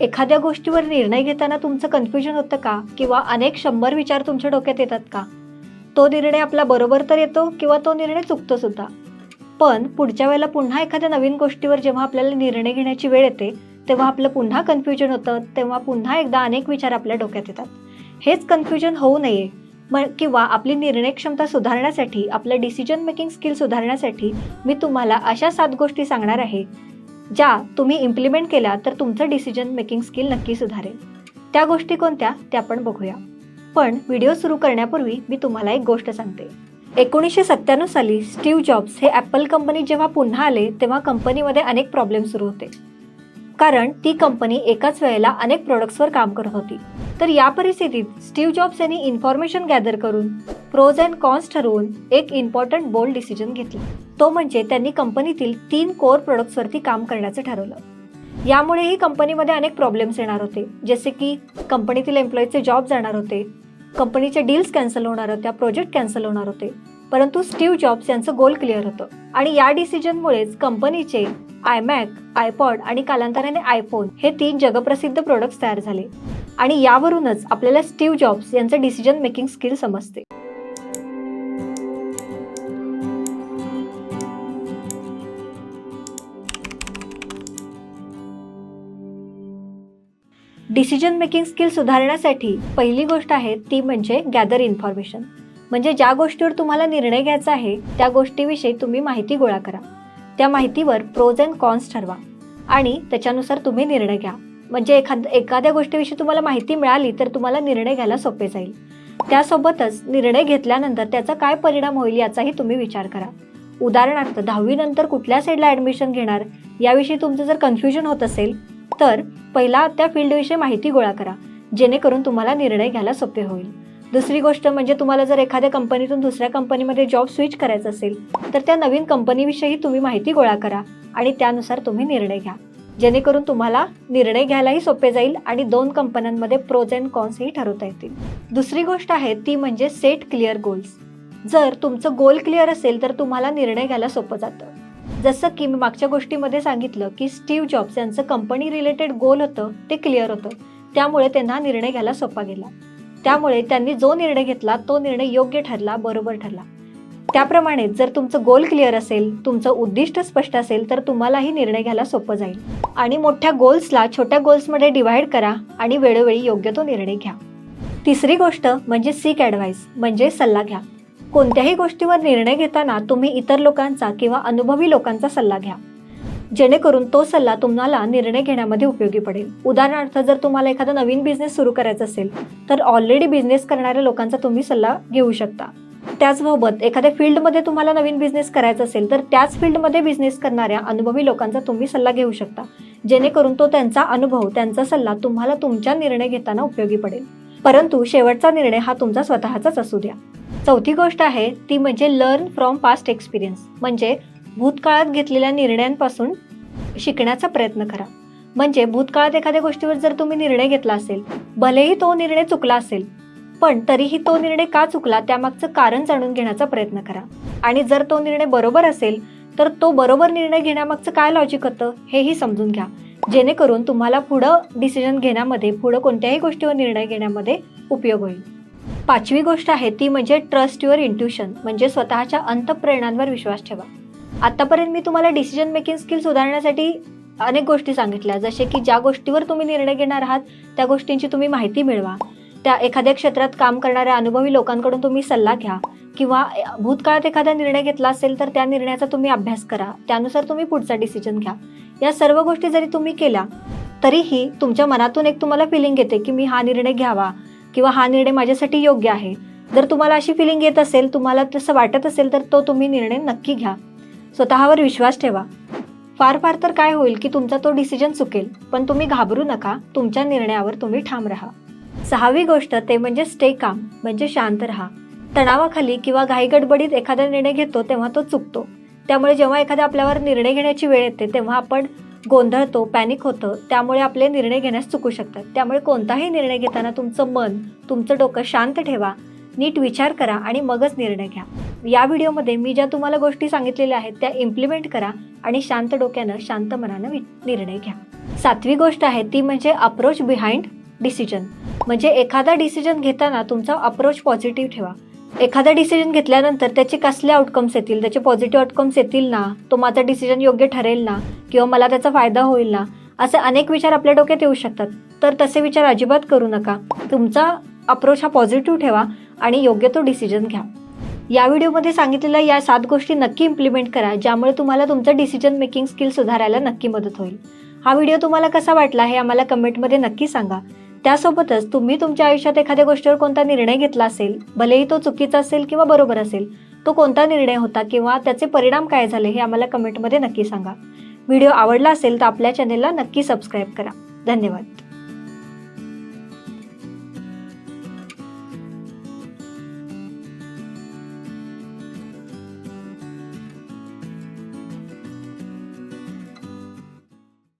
एखाद्या गोष्टीवर निर्णय घेताना तुमचं कन्फ्युजन होतं का? किंवा अनेक शंभर विचार तुमच्या डोक्यात येतात का? तो निर्णय आपला बरोबर तर येतो किंवा तो निर्णय चुकतो सुद्धा. पण पुढच्या वेळेला पुन्हा एखाद्या नवीन गोष्टीवर जेव्हा आपल्याला निर्णय घेण्याची वेळ येते तेव्हा आपलं पुन्हा कन्फ्युजन होतं तेव्हा पुन्हा एकदा अनेक विचार आपल्या डोक्यात येतात. हेच कन्फ्युजन होऊ नये. मग किंवा आपली निर्णय क्षमता सुधारण्यासाठी आपलं डिसिजन मेकिंग स्किल सुधारण्यासाठी मी तुम्हाला अशा सात गोष्टी सांगणार आहे. ज्या तुम्ही इम्प्लिमेंट केल्या तर तुमचं डिसिजन मेकिंग स्किल नक्की सुधारेल. त्या गोष्टी कोणत्या? त्या आपण बघूया. पण व्हिडिओ सुरू करण्यापूर्वी मी तुम्हाला एक गोष्ट सांगते. एकोणीसशे सत्त्याण्णव साली स्टीव्ह जॉब्स हे ॲपल कंपनी जेव्हा पुन्हा आले तेव्हा कंपनीमध्ये अनेक प्रॉब्लेम सुरू होते. कारण ती कंपनी एकाच वेळेला अनेक प्रोडक्ट्सवर काम करत होती. तर या परिस्थितीत स्टीव्ह जॉब्स यांनी इन्फॉर्मेशन गॅदर करून प्रोज अँड कॉन्स ठरवून एक इम्पॉर्टंट बोल्ड डिसिजन घेतला. तो म्हणजे त्यांनी कंपनीतील तीन कोर प्रोडक्ट्सवरती काम करण्याचं ठरवलं. यामुळेही कंपनीमध्ये अनेक प्रॉब्लेम्स येणार होते. जसे की कंपनीतील एम्प्लॉईचे जॉब जाणार होते. कंपनीचे डील्स कॅन्सल होणार होत्या प्रोजेक्ट कॅन्सल होणार होते. परंतु स्टीव्ह जॉब्स यांचं गोल क्लिअर होतं. आणि या डिसिजनमुळेच कंपनीचे आयमॅक आयपॉड आणि कालांतराने आयफोन हे तीन जगप्रसिद्ध प्रोडक्ट्स तयार झाले. आणि यावरूनच आपल्याला स्टीव्ह जॉब्स यांचं डिसिजन मेकिंग स्किल समजते. डिसिजन मेकिंग स्किल सुधारण्यासाठी पहिली गोष्ट आहे ती म्हणजे गॅदर इन्फॉर्मेशन म्हणजे ज्या गोष्टीवर तुम्हाला निर्णय घ्यायचा आहे त्या गोष्टीविषयी तुम्ही माहिती गोळा करा. त्या माहितीवर प्रोज अँड कॉन्स ठरवा. आणि त्याच्यानुसार तुम्ही निर्णय घ्या. म्हणजे एखाद एखाद्या गोष्टीविषयी तुम्हाला माहिती मिळाली तर तुम्हाला निर्णय घ्यायला सोपे जाईल. त्यासोबतच निर्णय घेतल्यानंतर त्याचा काय परिणाम होईल याचाही तुम्ही विचार करा. उदाहरणार्थ दहावीनंतर कुठल्या साईडला ॲडमिशन घेणार? याविषयी तुमचं जर कन्फ्युजन होत असेल तर पहिला त्या फील्डविषयी माहिती गोळा करा. जेणेकरून तुम्हाला निर्णय घ्यायला सोपे होईल. दुसरी गोष्ट म्हणजे तुम्हाला जर एखाद्या कंपनीतून दुसऱ्या कंपनीमध्ये जॉब स्विच करायचा असेल तर त्या नवीन कंपनीविषयी तुम्ही माहिती गोळा करा आणि त्यानुसार तुम्ही निर्णय घ्या. जेणेकरून तुम्हाला निर्णय घ्यायलाही सोपे जाईल आणि दोन कंपन्यांमध्ये प्रोज अँड कॉन्सही ठरवता येतील. दुसरी गोष्ट आहे ती म्हणजे सेट क्लिअर गोल्स जर तुमचं गोल क्लिअर असेल तर तुम्हाला निर्णय घ्यायला सोपं जातं. जसं की मी मागच्या गोष्टीमध्ये सांगितलं की स्टीव्ह जॉब्स यांचं कंपनी रिलेटेड गोल होतं ते क्लिअर होतं. त्यामुळे त्यांना निर्णय घ्यायला सोपा गेला. त्यामुळे त्यांनी जो निर्णय घेतला तो निर्णय योग्य ठरला बरोबर ठरला. त्याप्रमाणे जर तुमचं गोल क्लिअर असेल तुमचं उद्दिष्ट स्पष्ट असेल तर तुम्हालाही निर्णय घ्यायला सोपं जाईल. आणि मोठ्या गोल्सला छोट्या गोल्समध्ये डिव्हाइड करा आणि वेळोवेळी योग्य तो निर्णय घ्या. तिसरी गोष्ट म्हणजे सीक ॲडवाईस म्हणजे सल्ला घ्या. कोणत्याही गोष्टीवर निर्णय घेताना तुम्ही इतर लोकांचा किंवा अनुभवी लोकांचा सल्ला घ्या. जेणेकरून तो सल्ला तुम्हाला निर्णय घेण्यामध्ये उपयोगी पडेल. उदाहरणार्थ जर तुम्हाला एखादा नवीन बिझनेस सुरू करायचा असेल तर ऑलरेडी बिझनेस करणाऱ्या लोकांचा तुम्ही सल्ला घेऊ शकता. त्याचबरोबर एखाद्या फील्डमध्ये तुम्हाला नवीन बिझनेस करायचा असेल तर त्याच फील्डमध्ये बिझनेस करणाऱ्या अनुभवी लोकांचा तुम्ही सल्ला घेऊ शकता. जेणेकरून तो त्यांचा अनुभव त्यांचा सल्ला तुम्हाला तुमच्या निर्णय घेताना उपयोगी पडेल. परंतु शेवटचा निर्णय हा तुमचा स्वतःचाच असू द्या. चौथी गोष्ट आहे ती म्हणजे लर्न फ्रॉम पास्ट एक्सपिरियन्स म्हणजे भूतकाळात घेतलेल्या निर्णयांपासून शिकण्याचा प्रयत्न करा. म्हणजे भूतकाळात एखाद्या गोष्टीवर जर तुम्ही निर्णय घेतला असेल भलेही तो निर्णय चुकला असेल पण तरीही तो निर्णय का चुकला त्यामागचं कारण जाणून घेण्याचा प्रयत्न करा. आणि जर तो निर्णय बरोबर असेल तर तो बरोबर निर्णय घेण्यामागचं काय लॉजिक होतं हेही समजून घ्या. जेणेकरून तुम्हाला पुढं डिसिजन घेण्यामध्ये पुढं कोणत्याही गोष्टीवर निर्णय घेण्यामध्ये उपयोग होईल. पाचवी गोष्ट आहे ती म्हणजे ट्रस्ट युअर इंट्युशन म्हणजे स्वतःच्या अंतप्रेरणांवर विश्वास ठेवा. आतापर्यंत मी तुम्हाला डिसिजन मेकिंग स्किल सुधारण्यासाठी अनेक गोष्टी सांगितल्या. जसे की ज्या गोष्टीवर तुम्ही निर्णय घेणार आहात त्या गोष्टींची तुम्ही माहिती मिळवा. त्या एखाद्या क्षेत्रात काम करणाऱ्या अनुभवी लोकांकडून तुम्ही सल्ला घ्या किंवा भूतकाळात एखादा निर्णय घेतला असेल तर त्या निर्णयाचा तुम्ही अभ्यास करा. त्यानुसार तुम्ही पुढचा डिसिजन घ्या. या सर्व गोष्टी जरी तुम्ही केल्या तरीही तुमच्या मनातून एक तुम्हाला फिलिंग येते की मी हा निर्णय घ्यावा किंवा हा निर्णय माझ्यासाठी योग्य आहे. जर तुम्हाला अशी फिलिंग येत असेल तुम्हाला तसं वाटत असेल तर तो तुम्ही निर्णय नक्की घ्या. स्वतःवर विश्वास ठेवा. फार फार तर काय होईल की तुमचा तो डिसिजन चुकेल पण तुम्ही घाबरू नका तुमच्या निर्णयावर तुम्ही ठाम राहा. सहावी गोष्ट ते म्हणजे स्टे काम म्हणजे शांत राहा. तणावाखाली किंवा घाईगडबडीत एखादा निर्णय घेतो तेव्हा तो चुकतो. त्यामुळे जेव्हा एखाद्या आपल्यावर निर्णय घेण्याची वेळ येते तेव्हा आपण गोंधळतो पॅनिक होतं. त्यामुळे आपले निर्णय घेण्यास चुकू शकतात. त्यामुळे कोणताही निर्णय घेताना तुमचं मन तुमचं डोकं शांत ठेवा नीट विचार करा आणि मगच निर्णय घ्या. या व्हिडिओमध्ये मी ज्या तुम्हाला गोष्टी सांगितलेल्या आहेत त्या इम्प्लिमेंट करा आणि शांत डोक्यानं शांत मनानं वि- निर्णय घ्या. सातवी गोष्ट आहे ती म्हणजे अप्रोच बिहाइंड डिसिजन म्हणजे एखादा डिसिजन घेताना तुमचा अप्रोच पॉझिटिव्ह ठेवा. एखादा डिसिजन घेतल्यानंतर त्याचे कसले आउटकम्स येतील? त्याचे पॉझिटिव्ह आउटकम्स येतील ना? तो माझा डिसिजन योग्य ठरेल ना? किंवा मला त्याचा फायदा होईल ना? असे अनेक विचार आपल्या डोक्यात येऊ शकतात. तर तसे विचार अजिबात करू नका. तुमचा अप्रोच हा पॉझिटिव्ह ठेवा आणि योग्य तो डिसिजन घ्या. या व्हिडिओमध्ये सांगितलेल्या या सात गोष्टी नक्की इम्प्लिमेंट करा ज्यामुळे तुम्हाला तुमचं डिसिजन मेकिंग स्किल सुधारायला नक्की मदत होईल. हा व्हिडिओ तुम्हाला कसा वाटला हे आम्हाला कमेंटमध्ये नक्की सांगा. त्यासोबतच तुम्ही तुमच्या आयुष्यात एखाद्या गोष्टीवर कोणता निर्णय घेतला असेल भलेही तो चुकीचा असेल किंवा बरोबर असेल तो कोणता निर्णय होता किंवा त्याचे परिणाम काय झाले हे आम्हाला कमेंटमध्ये नक्की सांगा. व्हिडिओ आवडला असेल तर आपल्या चॅनेलला नक्की सबस्क्राईब करा. धन्यवाद.